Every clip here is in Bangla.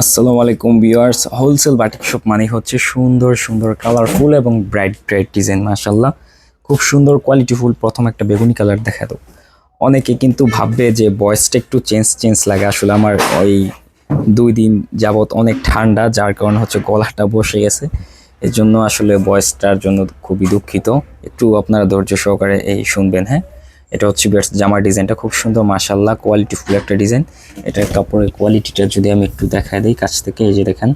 আসসালামু আলাইকুম ভিউয়ার্স। হোলসেল বাটিক শপ মানে হচ্ছে সুন্দর সুন্দর কালারফুল এবং ব্রাইট ব্রাইট ডিজাইন মাশাল্লাহ খুব সুন্দর কোয়ালিটিফুল প্রথম একটা বেগুনি কালার দেখা দাও অনেকে কিন্তু ভাববে যে বয়সটা একটু চেঞ্জ চেঞ্জ লাগে। আসলে আমার ওই দুই দিন যাবৎ অনেক ঠান্ডা, যার কারণে হচ্ছে গলাটা বসে গেছে। এর জন্য আসলে বয়সটার জন্য খুবই দুঃখিত। একটু আপনারা ধৈর্য সহকারে এই শুনবেন হ্যাঁ? এটা হচ্ছে বেশ জামার ডিজাইনটা খুব সুন্দর মাশাল্লাহ কোয়ালিটিফুল একটা ডিজাইন। এটার কাপড়ের কোয়ালিটিটা যদি আমি একটু দেখায় দিই, কাছ থেকে, এই যে দেখেন।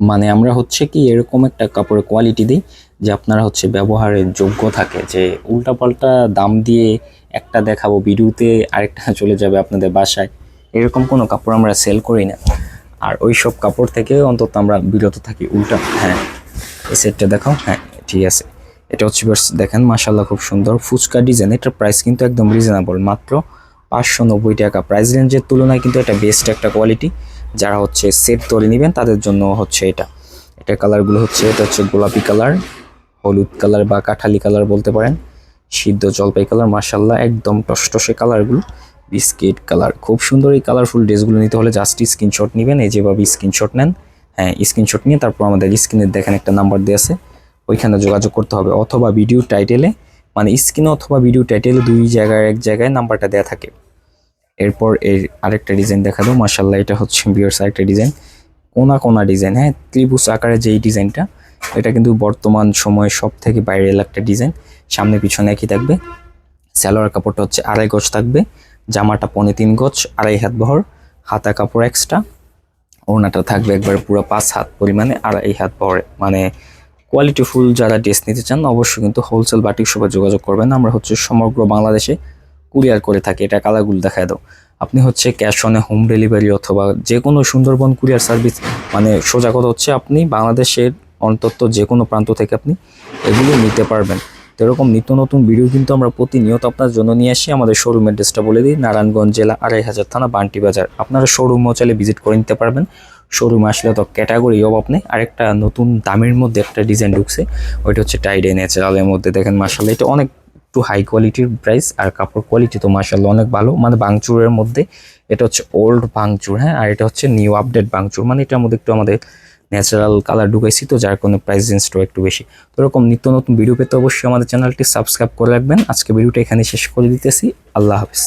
মানে আমরা হচ্ছে কি, এরকম একটা কাপড়ের কোয়ালিটি দিই, যে আপনারা হচ্ছে ব্যবহারের যোগ্য থাকে। যে উল্টাপাল্টা দাম দিয়ে একটা দেখাবো ভিডিওতে, আরেকটা চলে যাবে আপনাদের বাসায়। এরকম কোনো কাপড় আমরা সেল করি না। আর ওই সব কাপড় থেকে অন্তত আমরা বিরত থাকি, উল্টা। হ্যাঁ এই সেটটা দেখাও। হ্যাঁ ঠিক আছে। এটা হচ্ছে দেখেন মাশাল্লাহ খুব সুন্দর। ফুচকা ডিজাইন, এটার প্রাইস কিন্তু একদম রিজনেবল মাত্র পাঁচশো নব্বই টাকা। প্রাইস রেঞ্জের তুলনায় কিন্তু এটা বেস্ট একটা কোয়ালিটি যারা হচ্ছে সেট ধরে নেবেন, তাদের জন্য হচ্ছে এটা। এটার কালারগুলো হচ্ছে, এটা হচ্ছে গোলাপি কালার হলুদ কালার বা কাঠালি কালার বলতে পারেন। সিদ্ধ জলপাই কালার মাশাল্লাহ একদম টসটসে কালারগুলো বিস্কিট কালার খুব সুন্দর এই কালারফুল ড্রেসগুলো নিতে হলে জাস্ট স্ক্রিনশট নেবেন। এই যেভাবে স্ক্রিনশট নেন। হ্যাঁ স্ক্রিনশট নিয়ে তারপর আমাদের স্ক্রিনে দেখেন একটা নাম্বার দেওয়া আছে। ওইখানে যোগাযোগ করতে হবে। অথবা ভিডিও টাইটেলে মানে স্ক্রিনে অথবা ভিডিও টাইটেলে দুই জায়গায়, এক জায়গায় নাম্বারটা দেওয়া থাকে। এরপর এর আরেকটা ডিজাইন দেখা দেখাবো মার্শাল্লাহ এটা হচ্ছে বিয়ার্স আরেকটা ডিজাইন কোনা কোনা ডিজাইন হ্যাঁ? ত্রিভুজ আকারে যেই ডিজাইনটা এটা কিন্তু বর্তমান সময়ে সব থেকে বাইরের একটা ডিজাইন সামনে পিছনে একই থাকবে। সালোয়ার কাপড়টা হচ্ছে আড়াই গজ থাকবে। জামাটা পনে তিন গজ, আড়াই হাত বহর হাতা কাপড় এক্সট্রা ওড়নাটা থাকবে একবার পুরো পাঁচ হাত পরিমাণে আড়াই হাত বহরে মানে কোয়ালিটি ফুল যারা ড্রেস নিতে চান, অবশ্যই কিন্তু হোলসেল বাটিক শপে যোগাযোগ করবেন। আমরা হচ্ছে সমগ্র বাংলাদেশে কুরিয়ার করে থাকি, এটা কালারগুলো দেখায় দাও। আপনি হচ্ছে ক্যাশ অনে হোম ডেলিভারি অথবা যে কোনো সুন্দরবন কুরিয়ার সার্ভিস মানে সোজা কথা হচ্ছে আপনি বাংলাদেশের অন্তত যে কোনো প্রান্ত থেকে আপনি এগুলো নিতে পারবেন। তো এরকম নিত্য নতুন ভিডিও কিন্তু আমরা প্রতিনিয়ত আপনার জন্য নিয়ে আসি। আমাদের শোরুম অ্যাড্রেসটা বলে দিই, নারায়ণগঞ্জ জেলা আড়াই হাজার থানা, বান্টি বাজার। আপনারা শোরুমও চাইলে ভিজিট করে নিতে পারবেন। শোরুমে আসলে তো ক্যাটাগরি অভাব নেই। আরেকটা নতুন দামের মধ্যে একটা ডিজাইন ঢুকছে, ওইটা হচ্ছে টাইডে ন্যাচারালের মধ্যে। দেখেন মার্শাল এটা অনেক একটু হাই কোয়ালিটির প্রাইস আর কাপড় কোয়ালিটি তো মার্শাল্লাহ অনেক ভালো। মানে বাংচুরের মধ্যে এটা হচ্ছে ওল্ড বাংচুর হ্যাঁ? আর এটা হচ্ছে নিউ আপডেট বাংচুর মানে এটার মধ্যে একটু আমাদের ন্যাচারাল কালার ঢুকাইছি তো, যার কোনো প্রাইস রেঞ্জটাও একটু বেশি। তো এরকম নিত্য নতুন ভিডিও পেতে অবশ্যই আমাদের চ্যানেলটি সাবস্ক্রাইব করে রাখবেন। আজকে ভিডিওটা এখানে শেষ করে দিতেছি। আল্লাহ হাফিজ।